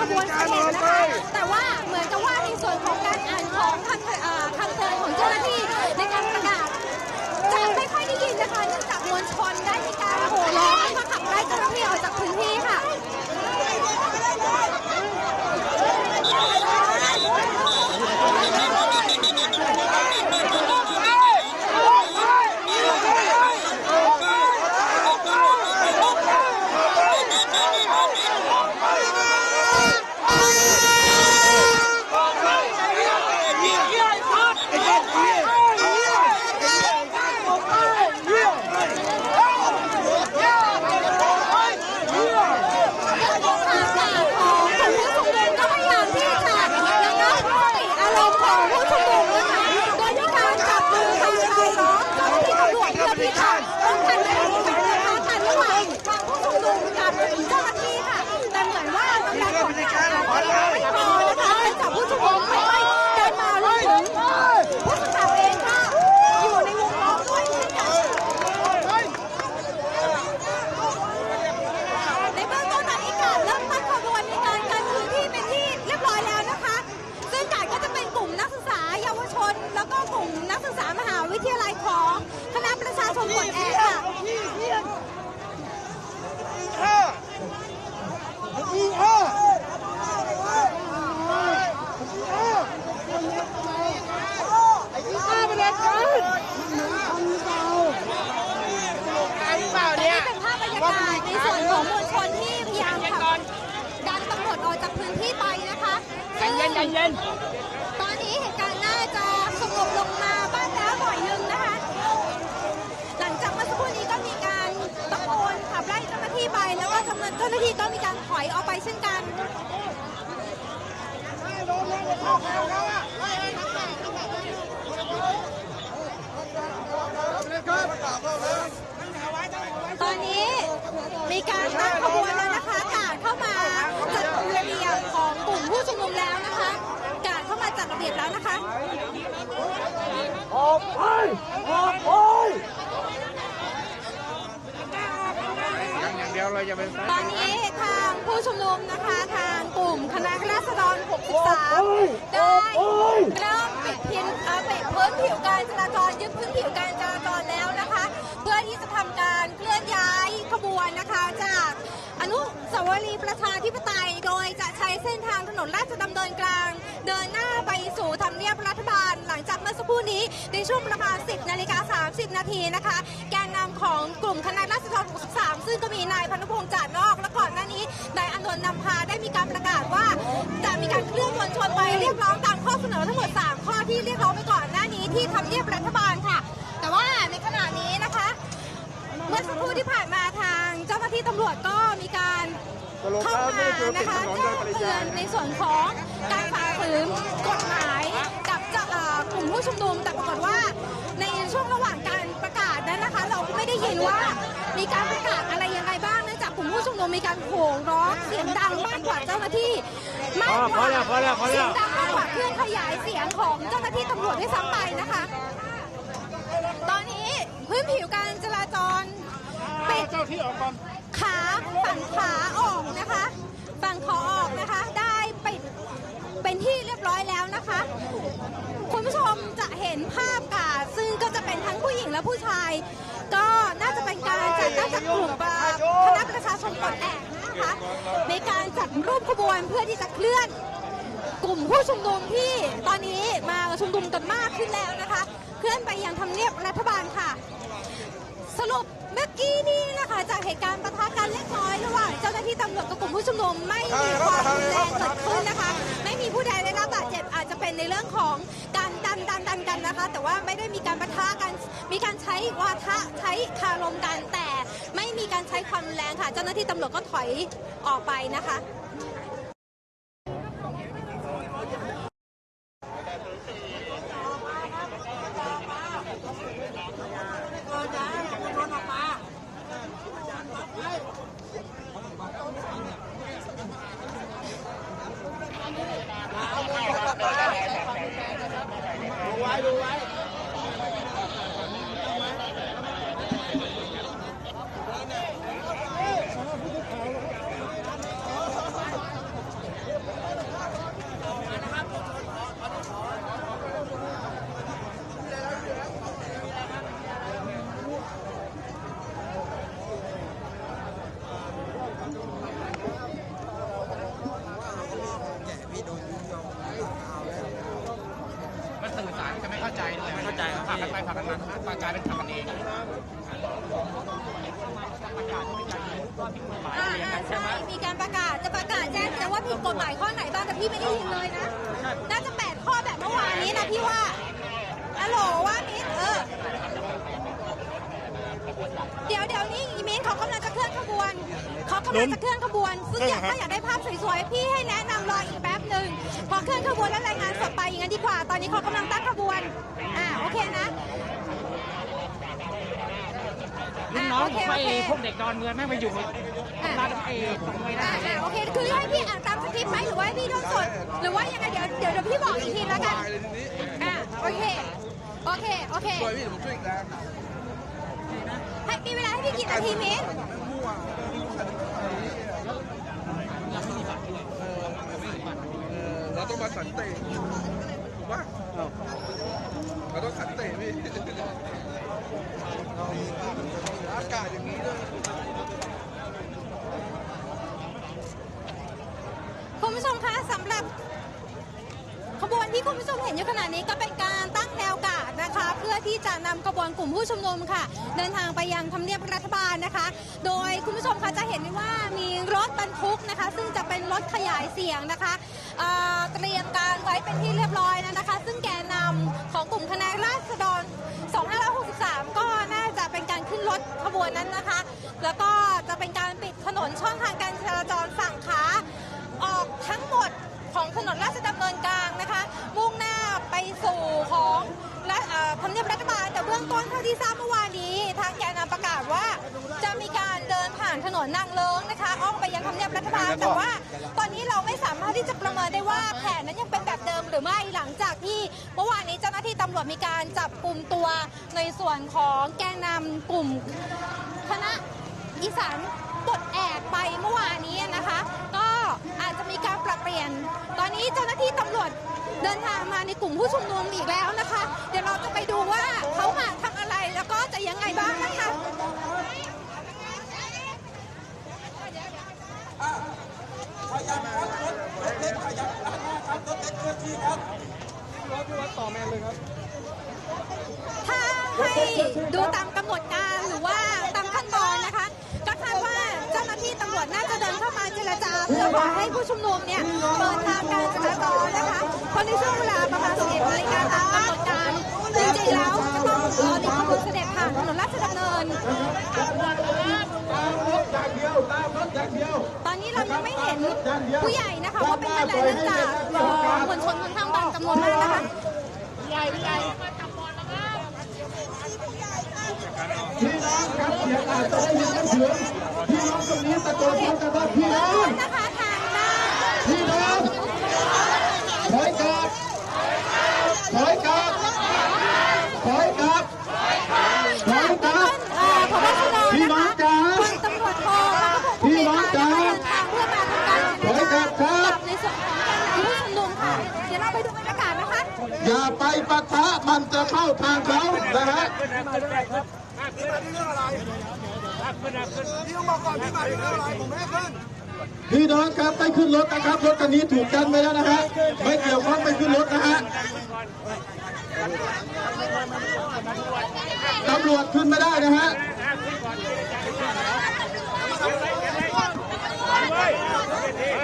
ขบวนเสด็จนะคะแต่ว่าเหมือนกับว่าในส่วนของการอ่านของคำเอ่อคำเตือนของเจ้าหน้าที่ในการประกาศจะไม่ค่อยได้ยินนะคะเนื่องจากมวลชนได้มีการโห่ร้องให้มาขับไล่เจ้าหน้าที่ออกจากพื้นที่ค่ะ การของกลุ่มผู้ชุมนุมก็พยายามที่จะระงับสติอารมณ์ของผู้ชุมนุมนะคะโดยมีการจับมือทางชายล้อมเจ้าหน้าที่ตำรวจเพื่อที่จะป้องกันไม่ให้เกิดการปะทะกันระหว่างทางผู้ชุมนุมกับเจ้าหน้าที่ค่ะ แต่เหมือนว่ากำลังของการไม่พอนะคะเนื่องจากผู้ชุมนุมไม่ได้เดินมารวมถึงผู้สื่อข่าวเองก็อยู่ในวงล้อมด้วยเช่นกัน ในเบื้องต้นตอนนี้การเริ่มตั้งขบวนในการกันพื้นที่เป็นที่เรียบร้อยแล้วนะคะ ซึ่งการก็จะเป็นกลุ่มนักศึกษาเยาวชน แล้วก็กลุ่มนักศึกษามหาวิทยาลัยของคณะประชาชนปลดแอกค่ะ นี่เป็นภาพบรรยากาศในส่วนของมวลชนที่พยายามขับดันตำรวจออกจากพื้นที่ไปนะคะ ซึ่งเย็นเย็นตอนนี้เหตุการณ์น่าจะสงบลงมาบ้างแล้วหน่อยนึงนะคะ หลังจากเมื่อสักครู่นี้ก็มีการตะโกนขับไล่เจ้าหน้าที่ไปแล้วก็เจ้าหน้าที่ก็มีการถอยออกไปเช่นกัน ตอนนี้มีการตั้งขบวนแล้วนะคะกาดเข้ามาจัดระเบียบของกลุ่มผู้ชุมนุมแล้วนะคะกาดเข้ามาจัดระเบียบแล้วนะคะ ออกไปออกไปอย่างเดียวเราจะเป็นตอนนี้ทางผู้ชุมนุมนะคะทางกลุ่มคณะราษฎร 63 ได้เริ่มปิดพินเอ่อปิดพื้นผิวการจราจรยึดพื้นผิวการจราจรแล้วนะคะ เพื่อที่จะทำการเคลื่อนย้ายขบวนนะคะจากอนุสาวรีย์ประชาธิปไตย โดยจะใช้เส้นทางถนนราชดำเนินกลาง เดินหน้า หลังจากเมื่อสักครู่นี้ในช่วงประมาณ 10 นาฬิกา 30 นาทีนะคะ แกนนำของกลุ่มคณะราษฎร63 ซึ่งก็มีนายพนุพงษ์จาดนอก และก่อนหน้านี้นายอนนท์นำพาได้มีการประกาศว่า จะมีการเคลื่อนมวลชนไปเรียกร้องตามข้อเสนอทั้งหมด 3 ข้อที่เรียกร้องไปก่อนหน้านี้ที่ทำเนียบรัฐบาลค่ะ แต่ว่าในขณะนี้นะคะ เมื่อสักครู่ที่ผ่านมาทางเจ้าหน้าที่ตำรวจก็มีการเข้ามานะคะแจ้งเตือนในส่วนของการฝ่าฝืนกฎหมาย จ้าเอ่อกลุ่มผู้ชุมนุม แต่ปรากฏว่าในช่วงระหว่างการประกาศนั้นนะคะ เราก็ไม่ได้ยินว่ามีการประกาศอะไรยังไงบ้างเนื่องจากกลุ่มผู้ชุมนุมมีการโห่ร้องเสียงดังมากกว่าเจ้าหน้าที่มากกว่าเสียงดังมากกว่าเครื่องขยายเสียงของเจ้าหน้าที่ตำรวจด้วยซ้ำไปนะคะ ตอนนี้พื้นผิวการจราจรปิดเจ้าที่ออกก่อนขาฝั่งขาออกนะคะฝั่งขอออกนะคะ ได้ปิดเป็นที่เรียบร้อยแล้วนะคะ คุณ ผู้ชมจะเห็นภาพกาดซึ่งก็จะเป็นทั้งผู้หญิงและผู้ชาย ก็น่าจะเป็นการจัดตั้งจากกลุ่มคณะประชาชนปลดแอกนะคะในการจัดรูปขบวนเพื่อที่จะเคลื่อนกลุ่มผู้ชุมนุมที่ตอนนี้มาชุมนุมกันมากขึ้นแล้วนะคะ เคลื่อนไปยังทำเนียบรัฐบาลค่ะ สรุปเมื่อกี้นี้นะคะจากเหตุการณ์ปะทะกันเล็กน้อยระหว่างเจ้าหน้าที่ตำรวจกับกลุ่มผู้ชุมนุมไม่มีความรุนแรงเกิดขึ้นนะคะ ไม่มีผู้ใดได้รับบาดเจ็บอาจจะเป็นในเรื่องของ นะคะ แต่ว่าไม่ได้มีการปะทะกัน มีการใช้วาทะใช้คารมกันแต่ ไม่มีการใช้ความรุนแรงค่ะ เจ้าหน้าที่ตำรวจก็ถอยออกไปนะคะ มันสื่อสารจะไม่เข้าใจด้วยไม่เข้า ใจผลักกันไปผลักกันมาปกลายเป็นผลักกันเองอ่าอ่าใช่มีการประกาศจะประกาศแจ้งแต่ว่าผิดกฎหมายข้อไหนบ้างแต่พี่ไม่ได้ยินเลยนะน่าจะแปดข้อแบบเมื่อวานนี้นะพี่ว่าฮัลโหลว่ามินเออเดี๋ยวเดี๋ยวนี้อีมินเขากำลังจะเคลื่อนขบวนเขากำลังจะเคลื่อนขบวน ซึ่งอยากถ้าอยากได้ภาพสวยๆพี่ให้แนะนำรออีกแป๊บหนึ่งพอเคลื่อนขบวนแล้วรายงานสดไปอย่างนั้นดีกว่า ตอนนี้เขากำลังตั้งขบวนอ่า โอเคนะลูกน้องผมไปพวกเด็กดอนเมืองแม่งไปอยู่ร้านเอของไม่ได้อ่าอ่าโอเค คือให้พี่อ่านตามสคริปต์ไหมหรือว่าให้พี่ท่องสด หรือว่ายังไงเดี๋ยวเดี๋ยวเดี๋ยวพี่บอกอีกทีแล้วกัน อ่าโอเค โอเค โอเค ช่วยพี่ผมช่วยอีกแล้วให้มีเวลาให้พี่กี่นาทีมิ้นเออเราต้องมาสันติ วะเราต้องขันเตะพี่อากาศอย่างนี้ด้วยคุณผู้ชมคะสำหรับขบวนที่คุณผู้ชมเห็นอยู่ขณะนี้ก็เป็น พื่อที่จะนำขบวนกลุ่มผู้ชุมนุมค่ะ เดินทางไปยังทำเนียบรัฐบาลนะคะ โดยคุณผู้ชมคะจะเห็นได้ว่ามีรถบรรทุกนะคะ ซึ่งจะเป็นรถขยายเสียงนะคะเตรียมการไว้เป็นที่เรียบร้อยแล้วนะคะ ซึ่งแกนนำของกลุ่มคณะราษฎร 2563 ก็น่าจะเป็นการขึ้นรถขบวนนั้นนะคะ แล้วก็จะเป็นการปิดถนนช่องทางการจราจรฝั่งขาออกทั้งหมดของถนนราชดำเนินกลางนะคะ มุ่งหน้าไปสู่ของ ทำเนียบรัฐบาลแต่เบื้องต้นเท่าที่ทราบเมื่อวานนี้ ทางแกนนำประกาศว่า จะมีการเดินผ่านถนนนางเลิงนะคะอ้อมไปยังทำเนียบรัฐบาลแต่ว่า ตอนนี้เราไม่สามารถที่จะประเมินได้ว่าแผนนั้นยังเป็นแบบเดิมหรือไม่หลังจากที่เมื่อวานนี้เจ้าหน้าที่ตำรวจมีการจับกลุ่มตัวในส่วนของแกนนำกลุ่มคณะอีสานปลดแอกไปเมื่อวานนี้นะคะ ก็ อาจจะมีการปรับเปลี่ยน ตอนนี้เจ้าหน้าที่ตำรวจเดินทางมาในกลุ่มผู้ชุมนุมอีกแล้วนะคะ เดี๋ยวเราจะไปดูว่าเขามาทำอะไรแล้วก็จะยังไงบ้างนะคะถ้าให้ดูตามกำหนดการ จาเพื่อขอให้ผู้ชุมนุมเนี่ยเปิดทางการจราจรนะคะเพราะในช่วงเวลาประมาณ11นาฬิกาตามกำหนดการจริงๆแล้วจะต้องเออมีขบวนเสด็จผ่านถนนราชดำเนิน ตอนนี้เรายังไม่เห็นผู้ใหญ่นะคะว่าเป็นอะไรเนื่องจากเอ่อมวลชนค่อนข้างบางจำนวนมากนะคะพี่น้องครับ เสียงอาจจะได้ยินไม่ถึงพี่น้องตรงนี้ตะโกนพร้อมกันว่าพี่น้องนะคะทางด้พี่น้องถอยกลับถอยกลับถอยกลับถอยกลับพี่น้องจ๋าพี่น้องจ๋าเดินทางเพื่อมาทำการรถอยกลับครับกับในส่วนผู้ชุมนุมค่ะเดี๋ยวเราไปดูบรรยากาศนะคะอย่าไปปะทะมันจะเข้าทางเขานะฮะ พี่ต้องบอกก่อนพี่มาเรื่องอะไรผมไม่ให้ขึ้นพี่น้องครับไม่ขึ้นรถนะครับ รถคันนี้ถูกกันไว้แล้วนะฮะไม่เกี่ยวข้องไม่ขึ้นรถนะฮะตำรวจขึ้นไม่ได้นะฮะ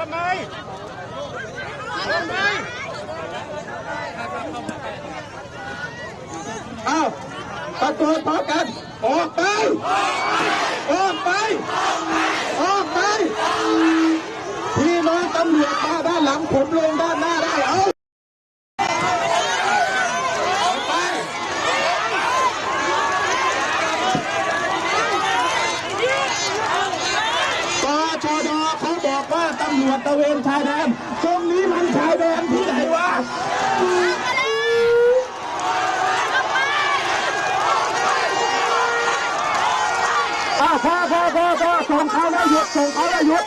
ทำไมทำไมอ้าวตะโกนพร้อมกัน ออกไป ออกไป ออกไป พี่น้องตำรวจมาด้านหลังผมลงด้านหน้าได้เอาออกไป ปชดเขาบอกว่าตำรวจตระเวนชายแดนตรงนี้มันชายแดนที่ไหนวะ อ้าวพอพอพอพอส่งเขาแล้วหยุดส่งเขาแล้วหยุด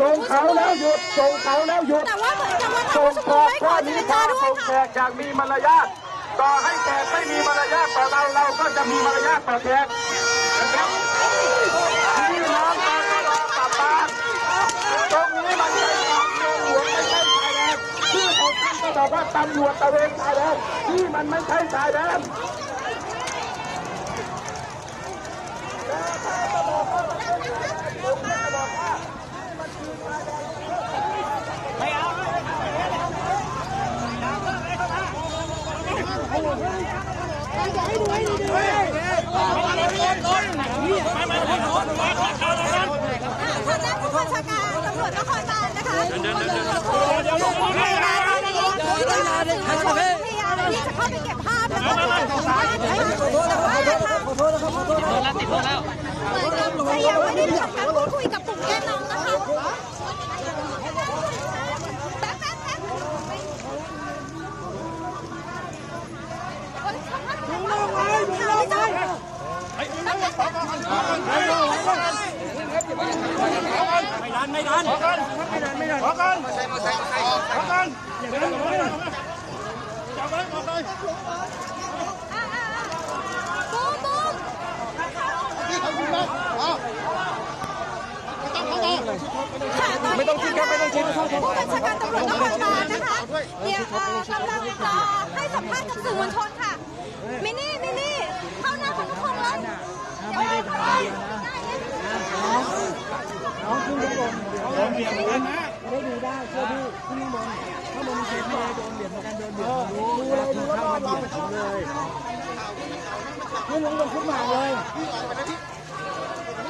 ส่งเขาแล้วหยุด ส่งเขาแล้วหยุดแต่ว่าเหมือนกับว่าทางส่งผู้ชุมขนุอมบไม่ขข้ออเจนี้รถ้าจาด้วยส่งแขค่ะกอย่างมีมารยาทต่อให้แขกไม่มีมารยาทต่อเราเราก็จะมีมารยาทต่อแขกนะครับพี่น้องตอนนี้เรากลับบ้านตรงนี้มันเป็นของเมืองหลวงไม่ใช่ชายแดนที่ผมท่านก็บอกว่าตำรวจตระเวนชายแดนที่มันไม่ใช่ชายแดน ทางด้านผู้บัญชาการตำรวจนครบาลนะคะเดี๋ยวเดี๋ยวเดี๋ยวเดี๋ยวในร้านนี้สื่อมวลชนพยายามที่จะเข้าไปเก็บภาพแล้วก็ถ่ายภาพนะ คะแต่ว่าทางโดนแล้วติดโดนแล้วเหมือนกับจะยังไม่ได้ทำการพูดคุยกับกลุ่มแกนนำนะคะแป๊บแป๊บแป๊บเฮ้ยทำไมถึงลงเลยถึงลงเลยแป๊บแป๊บแป๊บ ไม่ดันไม่ดัน ขอกันไม่ดันไม่ดันขอกันขอกันอย่างนั้นขอกันจับไว้ขอกัน อ่าอ่าอ่าบูมบูม ไม่ต้องคิดครับไม่ต้องคิดผู้บัญชาการตำรวจนครบาลนะคะเดี๋ยวเอ่อกำลังรอให้สัมภาษณ์กับสื่อมวลชนค่ะมินี่มินี่เข้าหน้าคุณทุกคนเลยเดี๋ยวให้เข้าไปมินี่ แ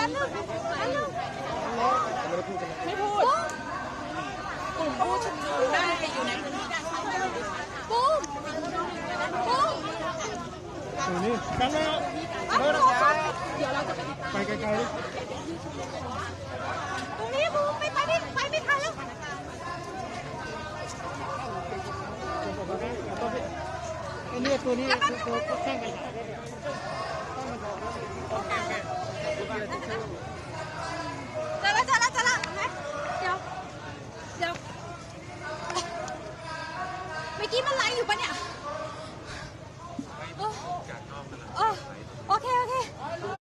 ป๊บนึงแป๊บนึงไม่พูดกลุ่มผู้ชุมนุมได้ไปอยู่ในพื้นที่การใช้บูมบูมนี่กันแล้วเอาโทรศัพท์เดี๋ยวเราจะไปติดตามไปไกลๆ ตรงนี้บูมไม่ไปไม่ไปไม่ทันแล้ว นี่ ตัวนี้ตัวแข้งกันเ